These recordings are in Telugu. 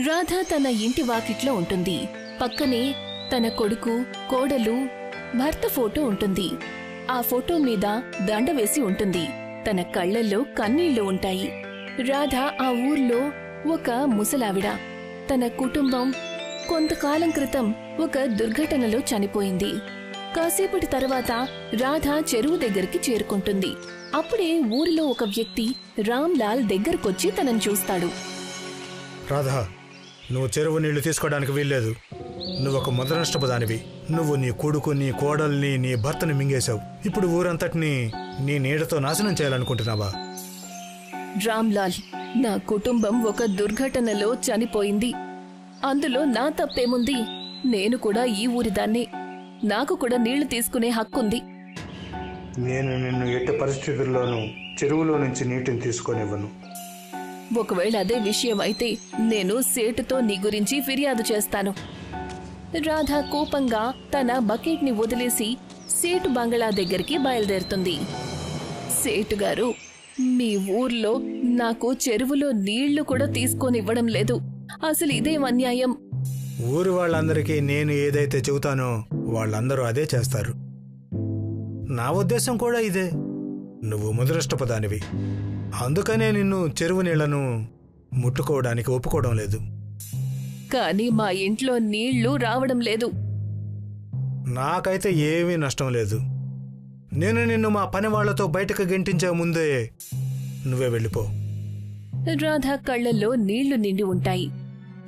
రాధ తన ఇంటి వాకిట్లో ఉంటుంది. పక్కనే తన కొడుకు కోడలు భర్త ఫోటో ఉంటుంది. ఆ ఫోటో మీద దండ వేసి ఉంటుంది. తన కళ్ళల్లో కన్నీళ్ళు ఉంటాయి. రాధ ఆ ఊర్లో ఒక ముసలావిడ. తన కుటుంబం కొంతకాలం క్రితం ఒక దుర్ఘటనలో చనిపోయింది. కాసేపటి తర్వాత రాధ చెరువు దగ్గరికి చేరుకుంటుంది. అప్పుడే ఊరిలో ఒక వ్యక్తి రామ్లాల్ దగ్గరకొచ్చి తనని చూస్తాడు. రాధా నువ్వు చెరువు నీళ్ళు తీసుకోవడానికి వీల్లేదు. నువ్వు ఒక మొదనష్టపు దానివి నువ్వు నీ కొడుకు నీ కోడల్ని నీ భర్తని మింగేశావు. ఇప్పుడు ఊరంతటిని నీ నీడతో నాశనం చేయాలనుకుంటున్నావా? రామ్లాల్ నా కుటుంబం ఒక దుర్ఘటనలో చనిపోయింది. అందులో నా తప్పేముంది? నేను కూడా ఈ ఊరిదాన్నే నాకు కూడా నీళ్ళు తీసుకునే హక్కుంది. నేను నిన్ను ఎట్టి పరిస్థితుల్లోనూ చెరువులో నుంచి నీటిని తీసుకొనివ్వను. ఒకవేళ అదే విషయం అయితే నేను సేటుతో నీ గురించి ఫిర్యాదు చేస్తాను. రాధ కోపంగా తన బకెట్ని వదిలేసి సేటు బంగళా దగ్గరికి బయలుదేరుతుంది. సేటు గారు మీ ఊర్లో నాకు చెరువులో నీళ్ళు కూడా తీసుకొనివ్వడం లేదు. అసలు ఇదేం అన్యాయం. ఊరు వాళ్ళందరికీ నేను ఏదైతే చెబుతానో వాళ్ళందరూ అదే చేస్తారు. నా ఉద్దేశం కూడా ఇదే. నువ్వు ముదృష్టపదానివి అందుకనే నిన్ను చెరువు నీళ్ళను ముట్టుకోవడానికి ఒప్పుకోవడం లేదు. కానీ మా ఇంట్లో నీళ్ళు రావడం లేదు. నాకైతే ఏమీ నష్టం లేదు. నేను నిన్ను మా పని వాళ్ళతో బయటకు గెంటించే ముందే నువ్వే వెళ్ళిపో. రాధ కళ్ళల్లో నీళ్ళు నిండి ఉంటాయి.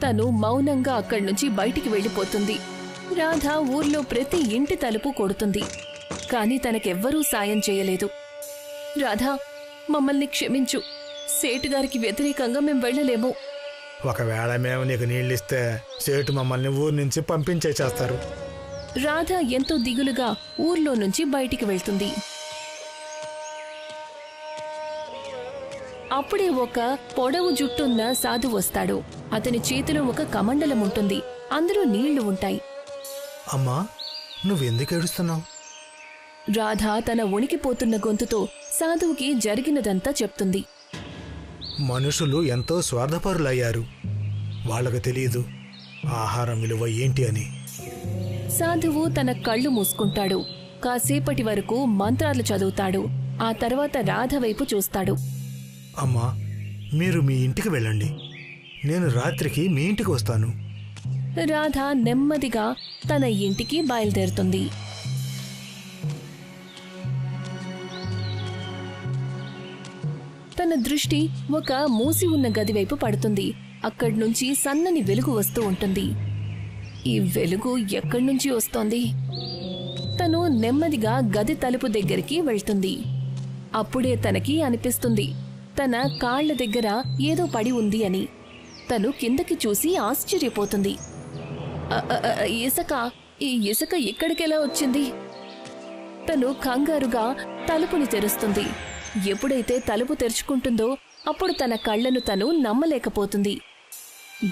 తను మౌనంగా అక్కడి నుంచి బయటికి వెళ్ళిపోతుంది. రాధ ఊర్లో ప్రతి ఇంటి తలుపు కొడుతుంది. కాని తనకెవ్వరూ సాయం చేయలేదు. రాధా మమ్మల్ని క్షమించు. సేటుగారికి వ్యతిరేకంగా మేం వెళ్ళలేము. ఒకవేళ మేము నీకు నీళ్ళిస్తే సేటు మమ్మల్ని ఊరి నుంచి పంపించే చేస్తారు. రాధ ఎంతో దిగులుగా ఊర్లో నుంచి బయటికి వెళ్తుంది. అప్పుడే ఒక పొడవు జుట్టున్న సాధు వస్తాడు. అతని చేతిలో ఒక కమండలం ఉంటుంది. అందులో నీళ్ళు ఉంటాయి. అమ్మా నువ్వెందుకు ఏడుస్తున్నావు? రాధ తన ఉనికిపోతున్న గొంతుతో సాధువుకి జరిగినదంతా చెప్తుంది. మనుషులు ఎంతో స్వార్థపరులయ్యారు. వాళ్ళకు తెలియదు ఆహారం విలువ ఏంటి అని. సాధువు తన కళ్ళు మూసుకుంటాడు. కాసేపటి వరకు మంత్రాలు చదువుతాడు. ఆ తర్వాత రాధ వైపు చూస్తాడు. అమ్మా మీరు మీ ఇంటికి వెళ్ళండి. నేను రాత్రికి మీ ఇంటికి వస్తాను. రాధ నెమ్మదిగా తన ఇంటికి బయలుదేరుతుంది. తన దృష్టి ఒక మూసి ఉన్న గది వైపు పడుతుంది. అక్కడి నుంచి సన్నని వెలుగు వస్తూ ఉంటుంది. ఈ వెలుగు ఎక్కడి నుంచి వస్తోంది? తను నెమ్మదిగా గది తలుపు దగ్గరికి వెళ్తుంది. అప్పుడే తనకి అనిపిస్తుంది తన కాళ్ళ దగ్గర ఏదో పడి ఉంది అని. తను కిందకి చూసి ఆశ్చర్యపోతుంది. ఇసుక ఈ ఇసుక ఇక్కడికెలా వచ్చింది? తను కంగారుగా తలుపుని తెరుస్తుంది. ఎప్పుడైతే తలుపు తెరుచుకుంటుందో అప్పుడు తన కళ్ళను తను నమ్మలేకపోతుంది.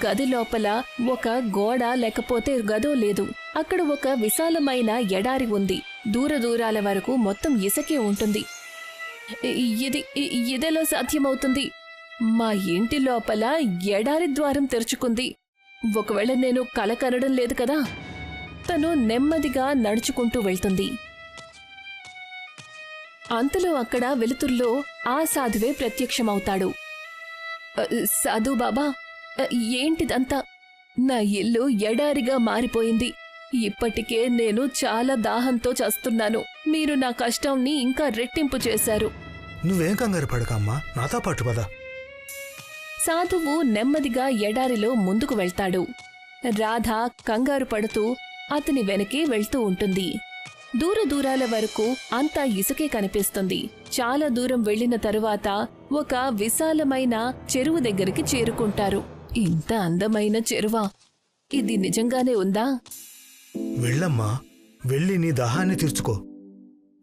గది లోపల ఒక గోడ లేకపోతే గదో లేదు. అక్కడ ఒక విశాలమైన ఎడారి ఉంది. దూర దూరాల వరకు మొత్తం ఇసకే ఉంటుంది. ఇది ఇదెలా సాధ్యమవుతుంది? మా ఇంటి లోపల ఎడారి ద్వారం తెరుచుకుంది. ఒకవేళ నేను కల కనడం లేదు కదా? తను నెమ్మదిగా నడుచుకుంటూ వెళ్తుంది. అంతలో అక్కడ వెలుతుర్లో ఆ సాధువే ప్రత్యక్షమవుతాడు. "అ, సాధు బాబా ఏంటిదంతా? నా ఇల్లు ఎడారిగా మారిపోయింది. ఇప్పటికే నేను చాలా దాహంతో చస్తున్నాను. మీరు నా కష్టాన్ని ఇంకా రెట్టింపు చేశారు. నువ్వేం కంగారు పడకమ్మా నాతో పాటు పద. సాధువు నెమ్మదిగా ఎడారిలో ముందుకు వెళ్తాడు. రాధ కంగారు పడుతూ అతని వెనకే వెళ్తూ ఉంటుంది. దూర దూరాల వరకు అంతా ఇసుకే కనిపిస్తుంది. చాలా దూరం వెళ్ళిన తరువాత ఒక విశాలమైన చెరువు దగ్గరికి చేరుకుంటారు. ఇంత అందమైన చెరువా? ఇది నిజంగానే ఉందా? వెళ్ళమ్మా వెళ్ళి నీ దాహాన్ని తీర్చుకో.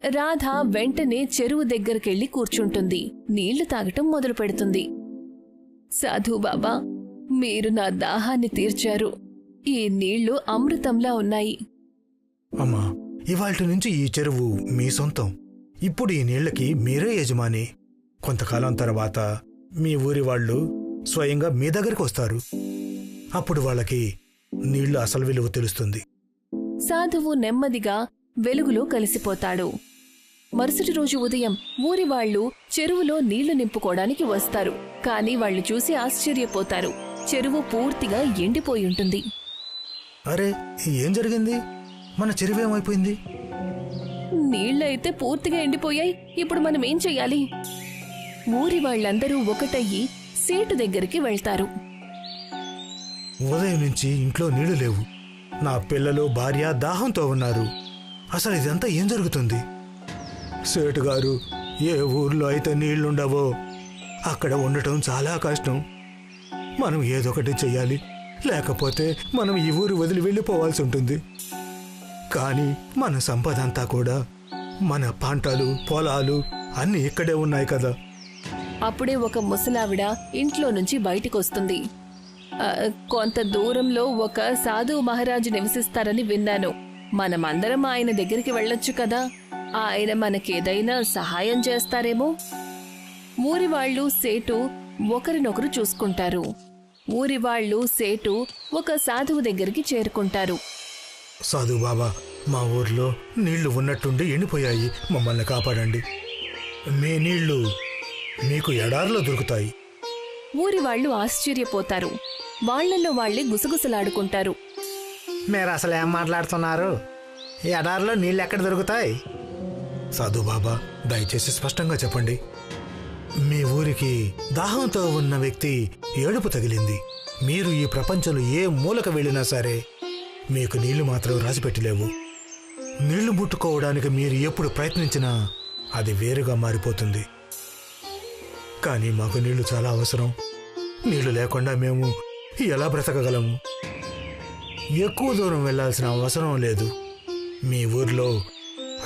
రాధ వెంటనే చెరువు దగ్గరికెళ్ళి కూర్చుంటుంది. నీళ్ళు తాగటం మొదలు పెడుతుంది. సాధు బాబా మీరు నా దాహాన్ని తీర్చారు. ఈ నీళ్ళు అమృతంలా ఉన్నాయి. అమ్మా ఇవాల్టి నుంచి ఈ చెరువు మీ సొంతం. ఇప్పుడు ఈ నీళ్ళకి మీరే యజమాని. కొంతకాలం తర్వాత మీ ఊరి వాళ్ళు స్వయంగా మీ దగ్గరికి వస్తారు. అప్పుడు వాళ్ళకి నీళ్ళు అసలు విలువ తెలుస్తుంది. సాధువు నెమ్మదిగా వెలుగులో కలిసిపోతాడు. మరుసటి రోజు ఉదయం ఊరి వాళ్ళు చెరువులో నీళ్ళు నింపుకోవడానికి వస్తారు. కానీ వాళ్ళు చూసి ఆశ్చర్యపోతారు. చెరువు పూర్తిగా ఎండిపోయి ఉంటుంది. అరే ఏం జరిగింది? మన చెరువేమైపోయింది నీళ్ళైతే పూర్తిగా ఎండిపోయాయి. ఇప్పుడు మనం ఏం చెయ్యాలి? ఊరి వాళ్ళందరూ ఒకటయ్యి సేటు దగ్గరికి వెళ్తారు. ఉదయం నుంచి ఇంట్లో నీళ్ళు లేవు. నా పిల్లలు భార్య దాహంతో ఉన్నారు. అసలు ఇదంతా ఏం జరుగుతుంది? సేటు గారు ఏ ఊర్లో అయితే నీళ్ళుండవో అక్కడ ఉండటం చాలా కష్టం. మనం ఏదొకటి చెయ్యాలి. లేకపోతే మనం ఈ ఊరు వదిలి వెళ్ళిపోవాల్సి ఉంటుంది. కానీ మన సంపద అంతా కూడా మన పంటలు పొలాలు అన్నీ ఇక్కడే ఉన్నాయి కదా. అప్పుడే ఒక ముసలావిడ ఇంట్లో నుంచి బయటికొస్తుంది. వస్తుంది కొంత దూరంలో ఒక సాధువు మహారాజు నివసిస్తారని విన్నాను. మనమందరం ఆయన దగ్గరికి వెళ్ళొచ్చు కదా. ఆయన మనకేదైనా సహాయం చేస్తారేమో? ఊరి వాళ్ళు సేటు ఒకరినొకరు చూసుకుంటారు. ఊరి వాళ్ళు సేటు ఒక సాధువు దగ్గరికి చేరుకుంటారు. సాధు బాబా మా ఊర్లో నీళ్ళు ఉన్నట్టుండి ఎండిపోయాయి. మమ్మల్ని కాపాడండి. మీ నీళ్ళు మీకు ఎడారిలో దొరుకుతాయి. ఊరి వాళ్ళు ఆశ్చర్యపోతారు. వాళ్ళల్లో వాళ్ళే గుసగుసలాడుకుంటారు. మీరు అసలు ఏం మాట్లాడుతున్నారు? ఎడారిలో నీళ్ళు ఎక్కడ దొరుకుతాయి? సాధు బాబా దయచేసి స్పష్టంగా చెప్పండి. మీ ఊరికి దాహంతో ఉన్న వ్యక్తి ఏడుపు తగిలింది. మీరు ఈ ప్రపంచంలో ఏ మూలకు వెళ్ళినా సరే మీకు నీళ్ళు మాత్రం రాసిపెట్టలేవు. నీళ్ళు ముట్టుకోవడానికి మీరు ఎప్పుడు ప్రయత్నించినా అది వేరుగా మారిపోతుంది. కానీ మాకు నీళ్ళు చాలా అవసరం. నీళ్ళు లేకుండా మేము ఎలా బ్రతకగలము ఎక్కువ దూరం వెళ్ళాల్సిన అవసరం లేదు. మీ ఊర్లో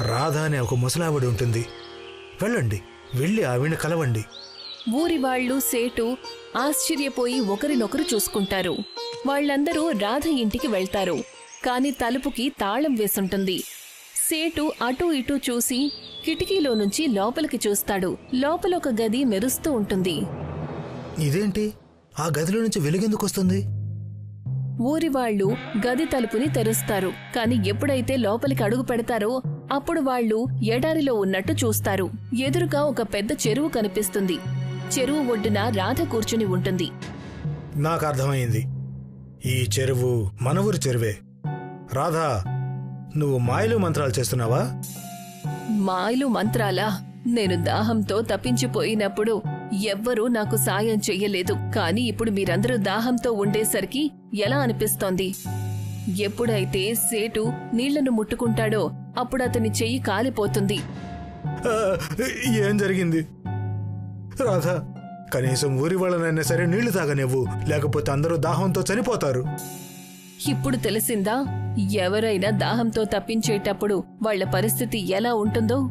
రాధ అనే ఒక ముసలావిడ ఉంటుంది. వెళ్ళండి వెళ్ళి ఆవిడని కలవండి. ఊరి వాళ్ళు సేటు ఆశ్చర్యపోయి ఒకరినొకరు చూసుకుంటారు. వాళ్ళందరూ రాధ ఇంటికి వెళ్తారు. కాని తలుపుకి తాళం వేసుంటుంది. సేటు అటూ ఇటూ చూసి కిటికీలో నుంచి లోపలికి చూస్తాడు. లోపల ఒక గది మెరుస్తూ ఉంటుంది. ఇదేంటి? ఆ గదిలో నుంచి వెలుగెందుకు వస్తుంది? ఊరి వాళ్ళు గది తలుపుని తెరుస్తారు. కాని ఎప్పుడైతే లోపలికి అడుగు పెడతారో అప్పుడు వాళ్ళు ఎడారిలో ఉన్నట్టు చూస్తారు. ఎదురుగా ఒక పెద్ద చెరువు కనిపిస్తుంది. చెరువు ఒడ్డున రాధ కూర్చుని ఉంటుంది. నాకు అర్థమైంది ఈ చెరువు మన ఊరి చెరువే. రాధా నువ్వు మాయలు మంత్రాలు చేస్తున్నావా? మాయలు మంత్రాలా? నేను దాహంతో తప్పించిపోయినప్పుడు ఎవ్వరూ నాకు సాయం చెయ్యలేదు. కాని ఇప్పుడు మీరందరూ దాహంతో ఉండేసరికి ఎలా అనిపిస్తోంది? ఎప్పుడైతే సేటు నీళ్ళను ముట్టుకుంటాడో అప్పుడు అతని చెయ్యి కాలిపోతుంది. ఏం జరిగింది? రాధా కనీసం ఊరి వాళ్ళనైనా సరే నీళ్ళు తాగనివ్వు. లేకపోతే అందరూ దాహంతో చనిపోతారు. ఇప్పుడు తెలిసిందా? ఎవరైనా దాహంతో తప్పించేటప్పుడు వాళ్ళ పరిస్థితి ఎలా ఉంటుందో?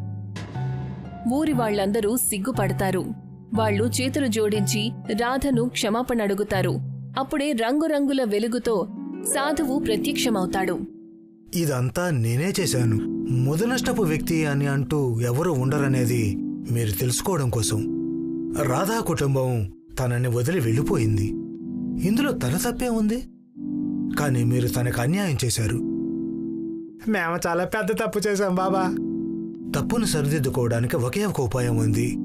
ఊరి వాళ్ళందరూ సిగ్గుపడతారు. వాళ్ళు చేతులు జోడించి రాధను క్షమాపణ అడుగుతారు. అప్పుడే రంగురంగుల వెలుగుతో సాధువు ప్రత్యక్షమవుతాడు. ఇదంతా నేనే చేశాను. ముదనష్టపు వ్యక్తి అని అంటూ ఎవరు ఉండరనేది మీరు తెలుసుకోవడం కోసం. రాధా కుటుంబం తనని వదిలి వెళ్ళిపోయింది. ఇందులో తన తప్పే ఉంది. కానీ మీరు తనకు అన్యాయం చేశారు. మేము చాలా పెద్ద తప్పు చేశాం బాబా. తప్పును సరిదిద్దుకోవడానికి ఒకే ఒక ఉపాయం ఉంది.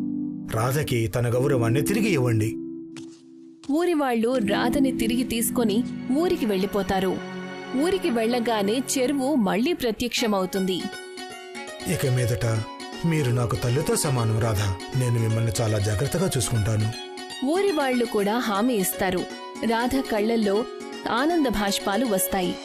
రాధకి తన గౌరవాన్ని తిరిగి ఇవ్వండి. ఊరి వాళ్ళు రాధని తిరిగి తీసుకొని ఊరికి వెళ్ళిపోతారు. ఊరికి వెళ్ళగానే చెరువు మళ్ళీ ప్రత్యక్షమవుతుంది. ఇక మీదట మీరు నాకు తల్లితో సమానం రాధా. నేను మిమ్మల్ని చాలా జాగ్రత్తగా చూసుకుంటాను. ఊరి వాళ్ళు కూడా హామీ ఇస్తారు. రాధ కళ్ళల్లో ఆనంద భాష్పాలు వస్తాయి.